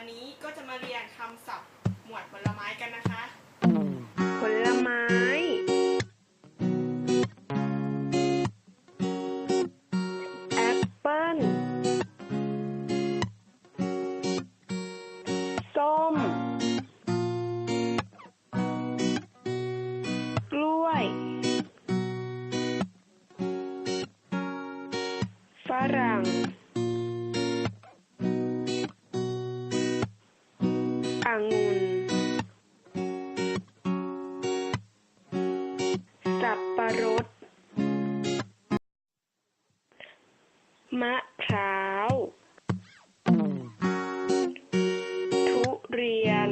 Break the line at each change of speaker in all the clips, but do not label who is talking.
วันนี้ก็จะมาเรียนคำศัพท์หมวดผลไม้กันนะคะ
ผลไม้ แอปเปิ้ล ส้ม กล้วย ฝรั่ง มะพร้าว ทุเรียน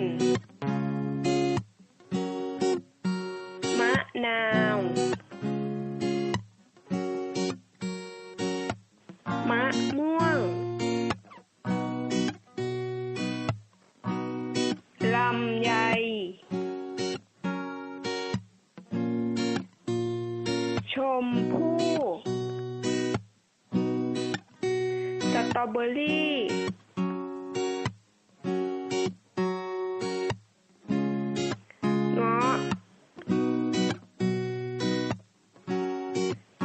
มะนาว มะม่วง ลำไย ชมพู่ ตรอเบอรี่เงาะ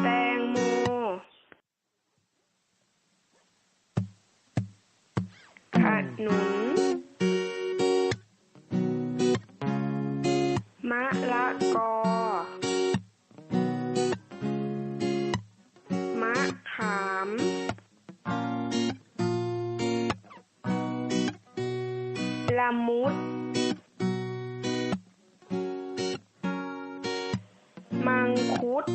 แตงโม ขนุนามมูดมังคุด